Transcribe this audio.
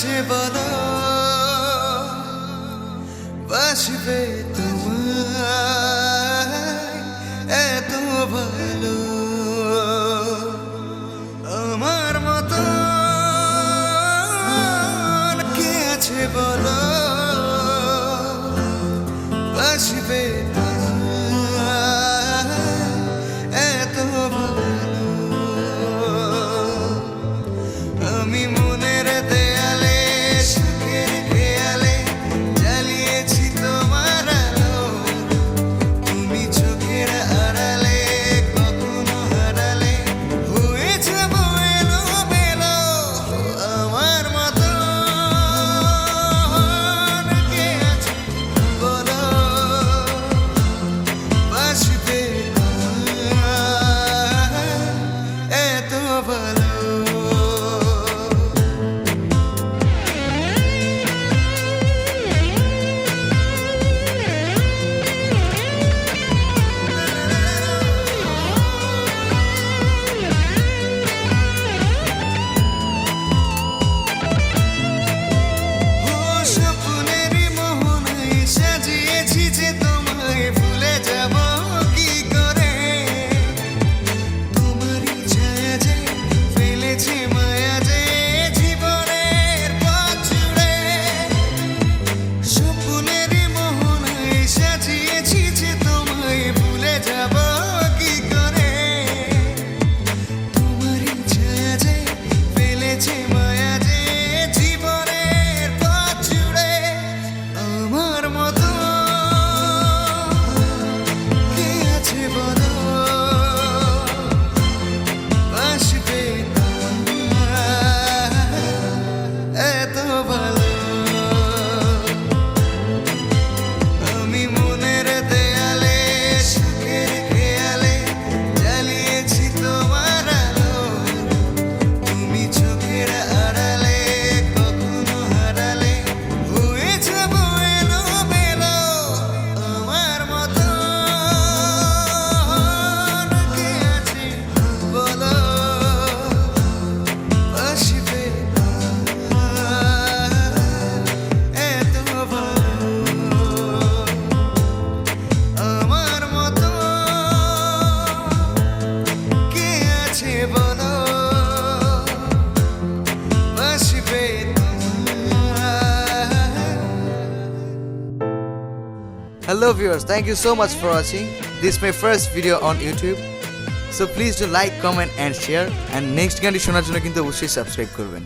Acıbana Baş ver tamam Hello viewers, thank you so much for watching. This is my first video on YouTube. So please do like, comment and share and next condition শোনার জন্য কিন্তু অবশ্যই subscribe করবেন